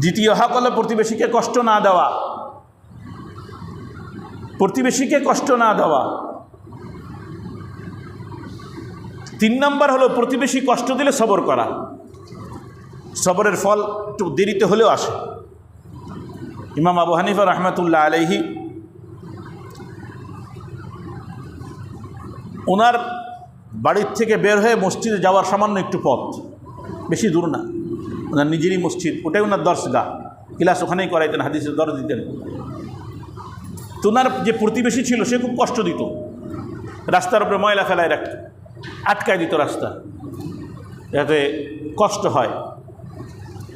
দ্বিতীয় হক হলো প্রতিবেশীকে কষ্ট না দেওয়া। প্রতিবেশীকে কষ্ট না দেওয়া। তিন নম্বর হলো প্রতিবেশী কষ্ট দিলে সবর করা। সবরের ফল একটু দেরিতে হলেও আসে। ইমাম আবু হানিফা রহমতুল্লাহ আলহি ওনার বাড়ির থেকে বের হয়ে মসজিদে যাওয়ার সামান্য একটু পথ, বেশি দূর না। ওনার নিজেরই মসজিদ, ওটাই ওনার দর্শগা ক্লাস ওখানেই করাইতেন, হাদিসের দর দিতেন। তো ওনার যে প্রতিবেশী ছিল, সে খুব কষ্ট দিত। রাস্তার উপরে ময়লা ফেলায় রাখত, আটকায় দিত রাস্তা, যাতে কষ্ট হয়।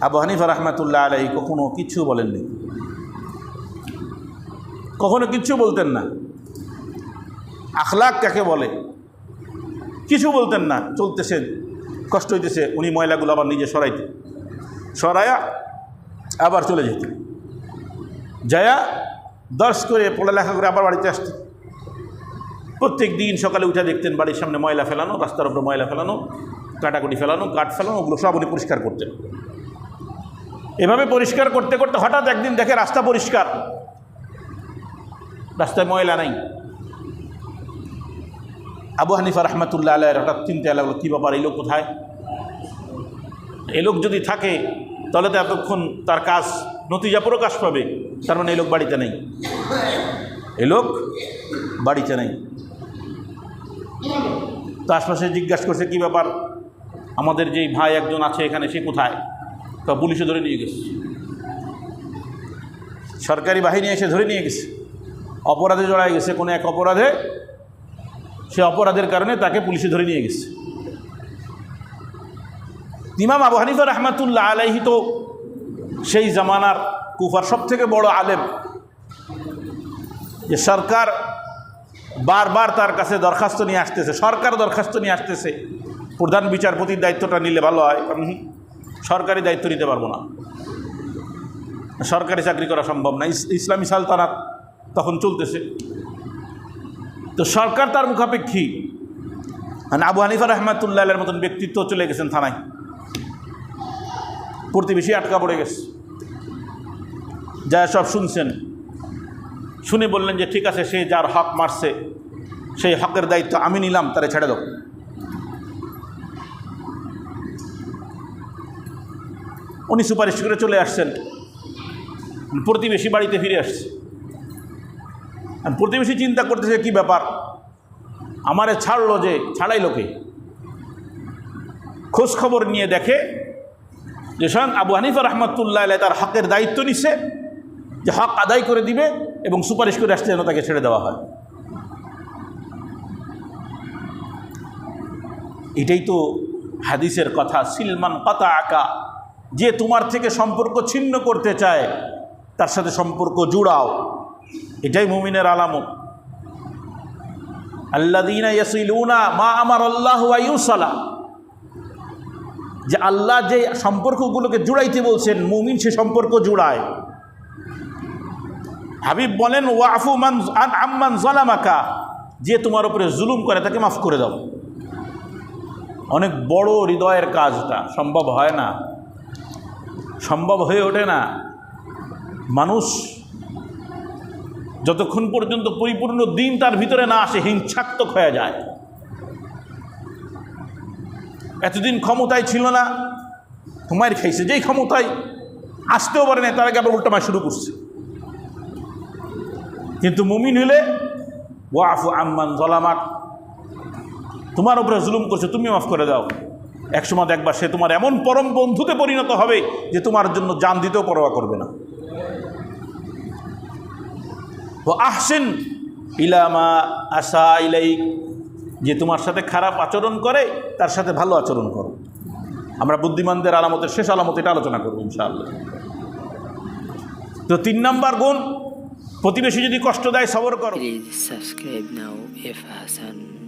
আবু হানিফা রহমাতুল্লাহ আলাই কখনো কিচ্ছু বলেননি। কখনো কিচ্ছু বলতেন না। আখলাক কাকে বলে? কিছু বলতেন না, চলতেছে, কষ্ট হইতেছে, উনি ময়লাগুলো আবার নিজে সরাইতে সরায়া, আবার চলে যেত। যায়া দর্শ করে পড়ালেখা করে আবার বাড়িতে আসতেন প্রত্যেক দিন সকালে উঠে দেখতেন বাড়ির সামনে ময়লা ফেলানো, রাস্তার উপরে ময়লা ফেলানো, কাটাকুটি ফেলানো, কাঠ ফেলানো, ওগুলো সব উনি পরিষ্কার করতেন। এভাবে পরিষ্কার করতে করতে হঠাৎ একদিন দেখে রাস্তা পরিষ্কার। রাস্তায় ময়লা নাই। আবু হানিফা রহমতুল্লাহ আল্লাহ হঠাৎ চিন্তা লাগল, কী ব্যাপার? এই লোক কোথায়? এই লোক যদি থাকে, তাহলে তো এতক্ষণ তার কাজ নতিজা প্রকাশ পাবে। তার মানে এই লোক বাড়িতে নেই। এই লোক বাড়িতে নেই। তো আশপাশে জিজ্ঞাসা করছে, কী ব্যাপার? আমাদের যেই ভাই একজন আছে এখানে, সে কোথায়? তা পুলিশে ধরে নিয়ে গেছে। সরকারি বাহিনী এসে ধরে নিয়ে গেছে। অপরাধে জড়ায় গেছে। কোনো এক অপরাধে, সে অপরাধের কারণে তাকে পুলিশে ধরে নিয়ে গেছে। ইমাম আবু হানিফা রহমাতুল্লাহ আলাইহি তো সেই জামানার কুফার সব থেকে বড় আলেম। যে সরকার বারবার তার কাছে দরখাস্ত নিয়ে আসতেছে, সরকার দরখাস্ত নিয়ে আসতেছে। প্রধান বিচারপতির দায়িত্বটা নিলে ভালো হয়, কারণ সরকারি দায়িত্ব নিতে পারব না। সরকারি চাকরি করা সম্ভব না। ইসলামী সালতানাত তখন চলতেছে। তো সরকার তার মুখাপেক্ষী। মানে আবু হানিফা রহমাতুল্লাহের মতন ব্যক্তিত্ব চলে গেছেন থানায়। প্রতিবেশী আটকা পড়ে গেছে। যা সব শুনছেন। শুনে বললেন যে, ঠিক আছে, সে যার হক মারছে, সেই হকের দায়িত্ব আমি নিলাম, তারে ছেড়ে দাও। উনি সুপারিশ করে চলে আসছেন। প্রতিবেশী বাড়িতে ফিরে আসছে। আর প্রতিবেশী চিন্তা করতেছে, কি ব্যাপার? আমারে ছাড়লো যে ছাড়াই লোকে খোঁজ খবর নিয়ে দেখে যে স্বয়ং আবু হানিফা রহমতুল্লাহ তার হকের দায়িত্ব নিছে, যে হক আদায় করে দিবে এবং সুপারিশ করে আসতে যেন তাকে ছেড়ে দেওয়া হয়। এটাই তো হাদিসের কথা, সিলমান কাতা আঁকা যে তোমার থেকে সম্পর্ক ছিন্ন করতে চায়, তার সাথে সম্পর্ক জুড়াও। এটাই মুমিনের আলামত। আল্লাদিনা ইয়াসিলুনা মা আমার আল্লাহ ইউসালা। যে আল্লাহ যে সম্পর্কগুলোকে জুড়াইতে বলছেন, মুমিন সে সম্পর্ক জুড়ায়। হাবিব বলেন, ওয়াফু মান আম্মান জলামাকা যে তোমার উপরে জুলুম করে, তাকে মাফ করে দাও। অনেক বড় হৃদয়ের কাজটা, সম্ভব হয় না। সম্ভব হয়ে ওঠে না। মানুষ যতক্ষণ পর্যন্ত পরিপূর্ণ দিন তার ভিতরে না আসে, হিংসাত্মক হয়ে যায়। এতদিন ক্ষমতায় ছিল না হুমায়ের খাইছে, যেই ক্ষমতায় আসতেও পারে না তার আগে আবার উল্টামা শুরু করছে। কিন্তু মুমিন হলে ও ওয়াফু আম্মান জলামাক তোমার উপরে জুলুম করছে, তুমি মাফ করে দাও। একসময় দেখবা সে তোমার এমন পরম বন্ধুতে পরিণত হবে যে তোমার জন্য জান দিতেও পরোয়া করবে না। ও আহসেন ইলামা আশা ইলাইক যে তোমার সাথে খারাপ আচরণ করে, তার সাথে ভালো আচরণ করো। আমরা বুদ্ধিমানদের আলামতের শেষ আলামত এটা আলোচনা করব, ইনশাআল্লাহ। তো তিন নাম্বার গুণ, প্রতিবেশী যদি কষ্ট দেয়, সবর করো। Subscribe now F Hassan.